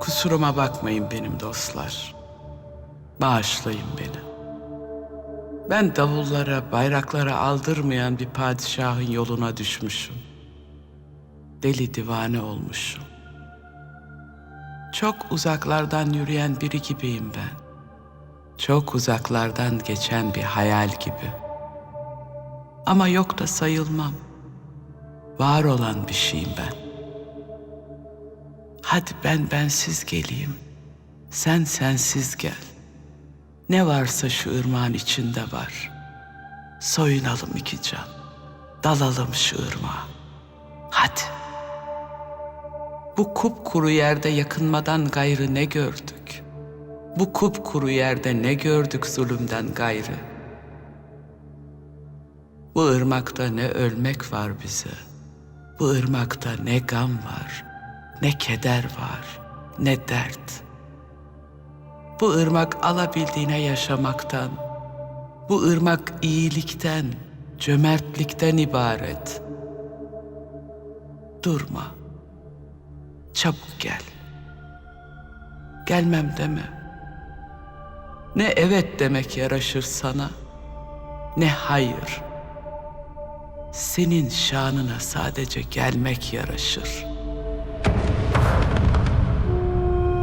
Kusuruma bakmayın benim dostlar. Bağışlayın beni. Ben davullara, bayraklara aldırmayan bir padişahın yoluna düşmüşüm. Deli divane olmuşum. Çok uzaklardan yürüyen biri gibiyim ben. Çok uzaklardan geçen bir hayal gibi. Ama yok da sayılmam. Var olan bir şeyim ben. Hadi ben bensiz geleyim. Sen sensiz gel. Ne varsa şu ırmağın içinde var. Soyunalım iki can. Dalalım şu ırmağa. Hadi. Bu kupkuru yerde yakınmadan gayrı ne gördük? Bu kupkuru yerde ne gördük zulümden gayrı? Bu ırmakta ne ölmek var bize. Bu ırmakta ne gam var, ne keder var, ne dert. Bu ırmak alabildiğine yaşamaktan, bu ırmak iyilikten, cömertlikten ibaret. Durma. Çabuk gel. Gelmem deme. Ne evet demek yaraşır sana, ne hayır. Senin şanına sadece gelmek yaraşır.''